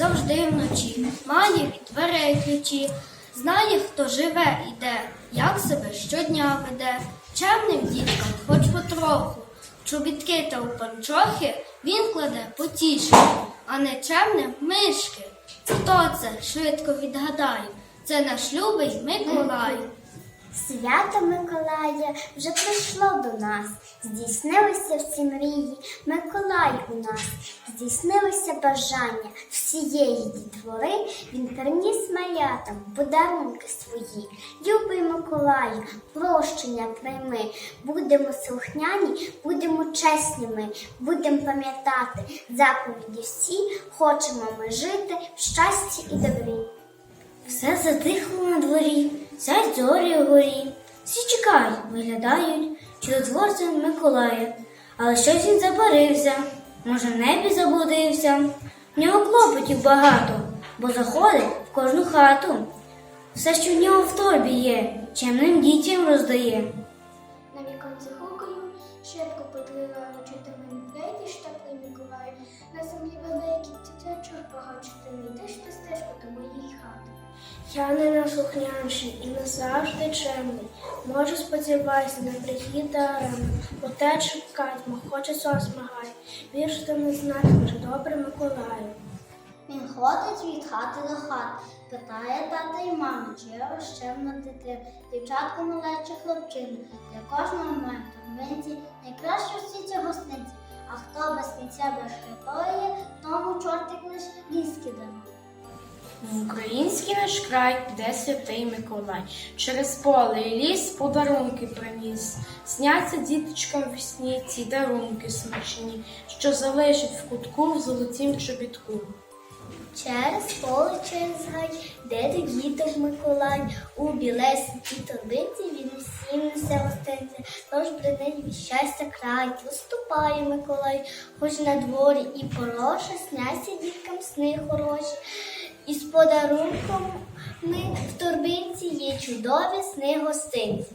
завжди вночі, має від дверей ключі, знає, хто живе і де, як себе щодня веде. Чемним діткам, хоч потроху, чобітки та у панчохи він кладе потішки, а нечемним мишки. Хто це? Швидко відгадаю. Це наш любий Миколай. Свято Миколая вже прийшло до нас, здійснилися всі мрії, Миколай у нас, здійснилися бажання всієї дітвори, він приніс малятам подарунки свої. Любий Миколаю, прощення прийми, будемо слухняні, будемо чесніми, будемо пам'ятати заповіді всі, хочемо ми жити в щасті і добрі. Все затихло на дворі, сядь зорі вгорі. Всі чекають, виглядають чудотворцем Миколая. Але щось він забарився, може, в небі заблудився. В нього клопотів багато, бо заходить в кожну хату. Все, що в нього в торбі є, чемним дітям роздає. На віконці гукаю, шибко подлила мені прийдеш теплий Миколаю, на землі великий дитячок багачити не йдеш ти стежку до моєї хати. Я не наслухнянший і назавжди чемний. Можу сподівайся на прихід дарем, бо те чекатьмо, хоче смагай. Вірш ти не може добре Миколаю. Він ходить від хати до хати, питає тата й мами, чи я розчемна дитина, дівчатку малече хлопчину, для кожного моменту в винці найкраще в світі гостинці, а хто без кінця безкритої, тому чортик лиш ліски дарує. В український наш край, де святий Миколай, через поле і ліс подарунки приніс. Сняться діточкам в сні ці дарунки смачні, що залишать в кутку в золотім чобітку. Через поле, через гай, де до діток Миколай, у білесенькій торбинці він всім несе гостинці, тож бренить від щастя край, виступає Миколай, хоч на дворі і пороше, сняться діткам сни хороші. І з подарунком ми в торбинці є чудові сни гостинці.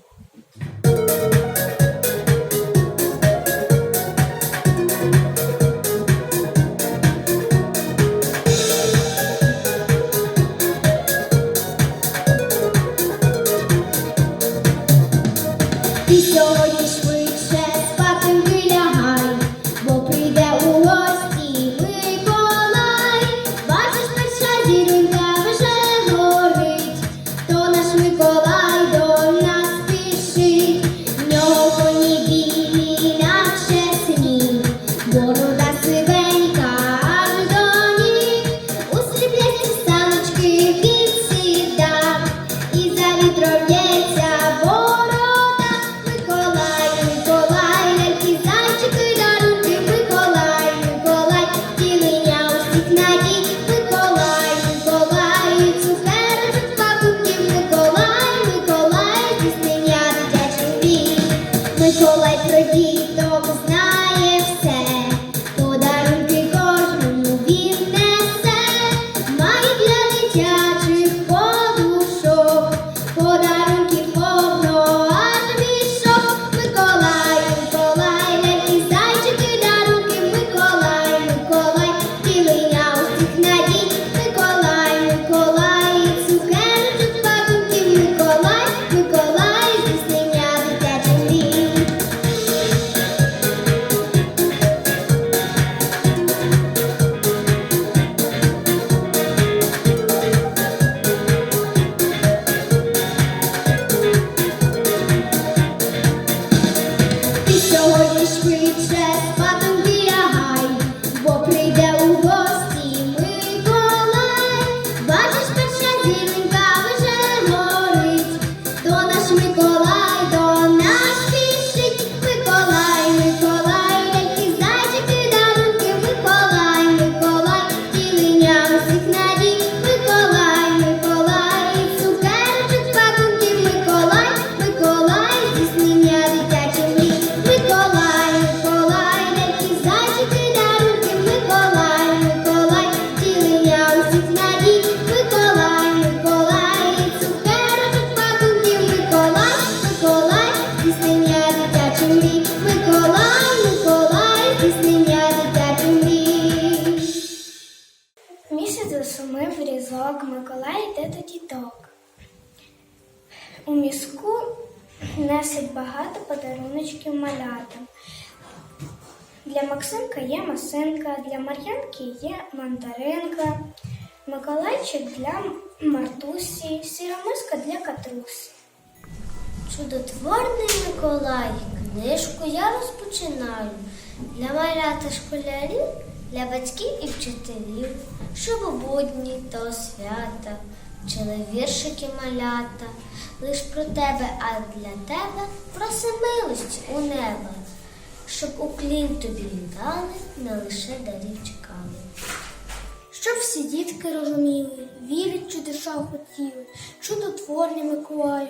швидше спадає. Миколай йде до діток. У мізку несуть багато подаруночків малятам. Для Максимка є масинка, для Мар'янки є мандаринка, Миколайчик для Мартусі, сіромиска для Катрусі. Чудотворний Миколай, книжку я розпочинаю для малята школярів, для батьків і вчителів, щоб у будні та у свята вчили віршики малята, лиш про тебе, а для тебе проси милості у неба, щоб уклін тобі віддали, не лише дарів чекали. Щоб всі дітки розуміли, вірять, чудеса хотіли, чудотворні Миколаю,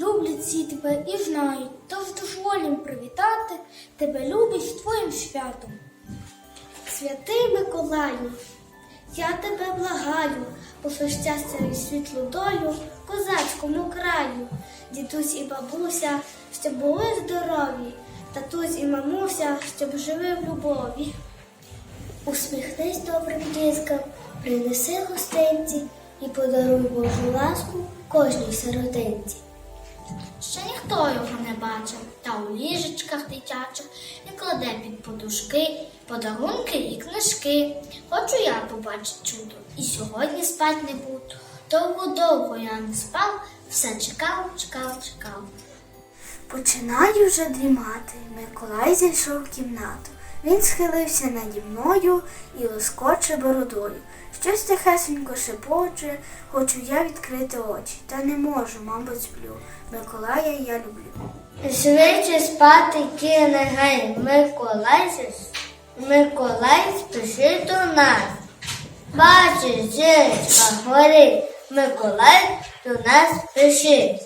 люблять всі тебе і знають, тож дозволім привітати тебе любить з твоїм святом. Святий Миколаю, я тебе благаю, пошли щастя і світлу долю козацькому краю, дідусь і бабуся, щоб були здорові, татусь і мамуся, щоб жили в любові. Усміхнись добрим діткам, принеси гостинці і подаруй Божу ласку кожній сиротинці. Ще ніхто його не бачив, та у ліжечках дитячих і кладе під подушки, подарунки і книжки. Хочу я побачити чудо, і сьогодні спать не буду. Довго-довго я не спав, все чекав, чекав, чекав. Починаю вже дрімати. Миколай зайшов в кімнату. Він схилився наді мною і лоскоче бородою. Щось тихесенько шепоче, хочу я відкрити очі, та не можу, мабуть, сплю. Миколая я люблю. Швидше спати кине гай, Миколай, Миколай спіши до нас. Бачиш, зірочка горить, Миколай до нас спішить.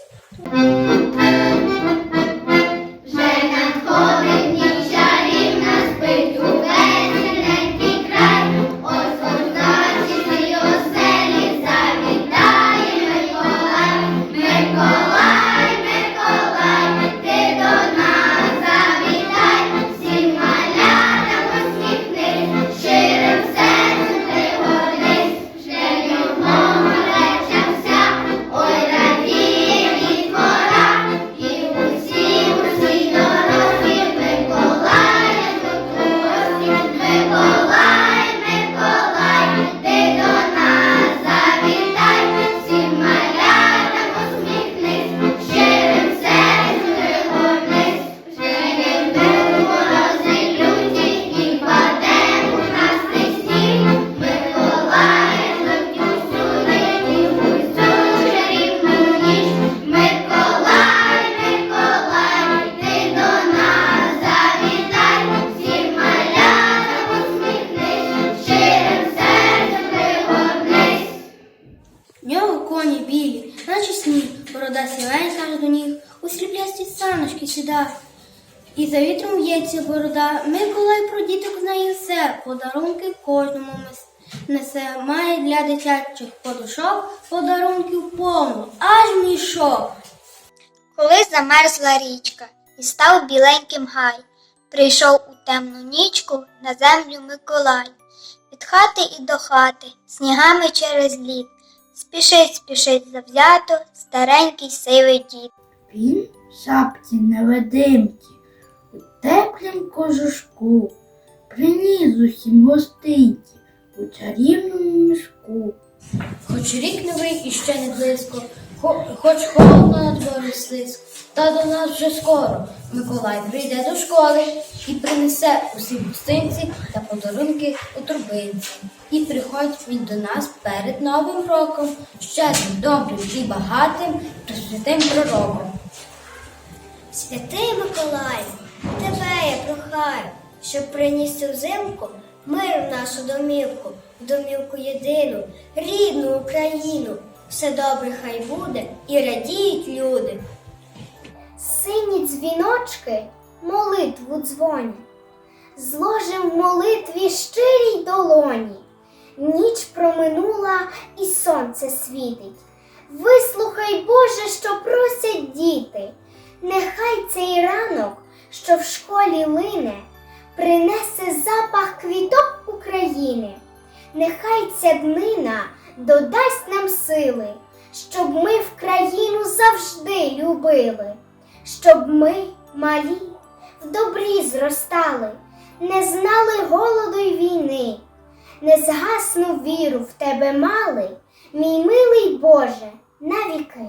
Борода, Миколай про діток знає все, подарунки кожному несе, має для дитячих подушок подарунків повно, аж мішок. Коли замерзла річка і став біленьким гай, прийшов у темну нічку на землю Миколай. Від хати і до хати, снігами через лід, спішить, спішить завзято старенький сивий дід. Він шапці невидимці, у теплім кожушку, приніс усім гостинці у чарівному мішку. Хоч рік новий і ще не близько, хоч холодно на дворі слизько, та до нас вже скоро Миколай прийде до школи і принесе усі гостинці та подарунки у турбинці. І приходить він до нас перед Новим роком, щедрим, добрим і багатим, присвятим пророком. Святий Миколай, тебе я прохаю, щоб приніс взимку мир в нашу домівку, домівку єдину, рідну Україну. Все добре хай буде і радіють люди. Сині дзвіночки молитву дзвонять, зложим в молитві щирій долоні. Ніч проминула і сонце світить. Вислухай, Боже, що просять діти. Нехай цей ранок, що в школі лине, принесе запах квіток України. Нехай ця днина додасть нам сили, щоб ми в країну завжди любили, щоб ми, малі, в добрі зростали, не знали голоду й війни, не згасну віру в тебе мали, мій милий Боже, навіки.